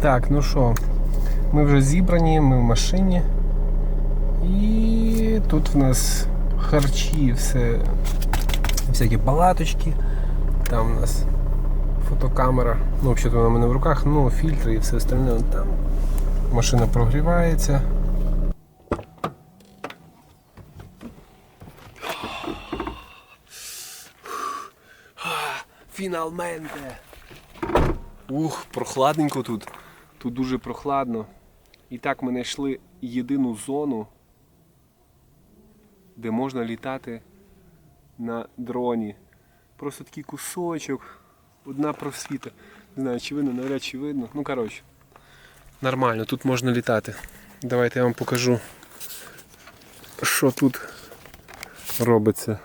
Так, ну що, ми вже зібрані, ми в машині. І тут в нас харчі, все, всякі палаточки. Там у нас фотокамера. Ну, взагалі вона в мене в руках, ну, фільтри і все остальне. Там машина прогрівається. Фіналменте! Ух, прохладненько тут. Тут дуже прохладно. І так ми знайшли єдину зону, де можна літати на дроні. Просто такий кусочок, одна просвіта. Не знаю, чи видно, навряд чи видно. Ну, коротше. Нормально, тут можна літати. Давайте я вам покажу, що тут робиться.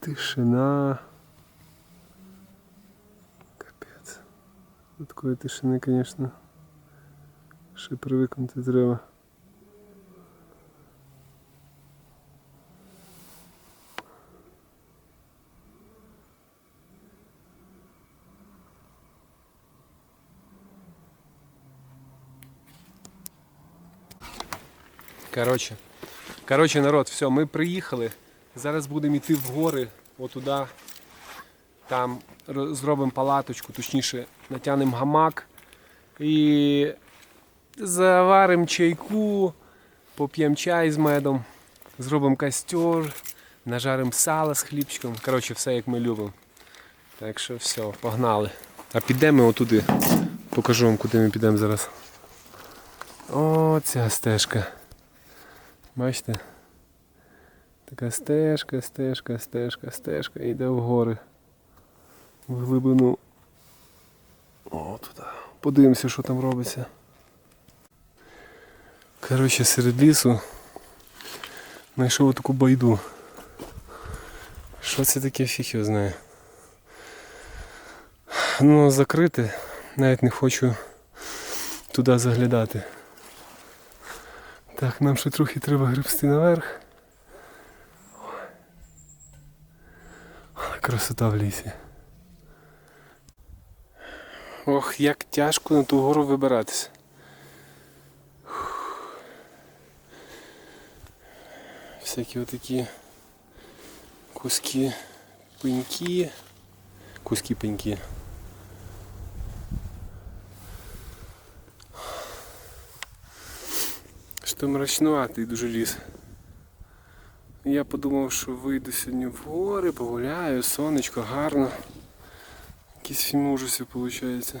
Тишина. Капець. До такої тишини, звісно, ще привикнути треба. Коротше, коротше, народ, все, ми приїхали. Зараз будемо йти в гори, отуда. Там зробимо палаточку, точніше, натягнемо гамак і заваримо чайку, поп'ємо чай з медом, зробимо костер, нажаримо сало з хлібчиком. Коротше, все як ми любимо. Так що все, погнали. А підемо отуди. Покажу вам, куди ми підемо зараз. О, ця стежка. Бачите? Така стежка, стежка, стежка, стежка йде в гори. В глибину. О, туди. Подивимося, що там робиться. Коротше, серед лісу знайшов таку байду. Що це таке фіг його знає. Ну, закрите, навіть не хочу туди заглядати. Так, нам ще трохи треба гребсти наверх. Красота в лісі. Ох, як тяжко на ту гору вибиратися. Всякі отакі куски пеньки. Куски пеньки. Що мрачнуватий дуже ліс. Я подумав, що вийду сьогодні в гори, погуляю, сонечко гарно. Якісь фільм ужасів виходить.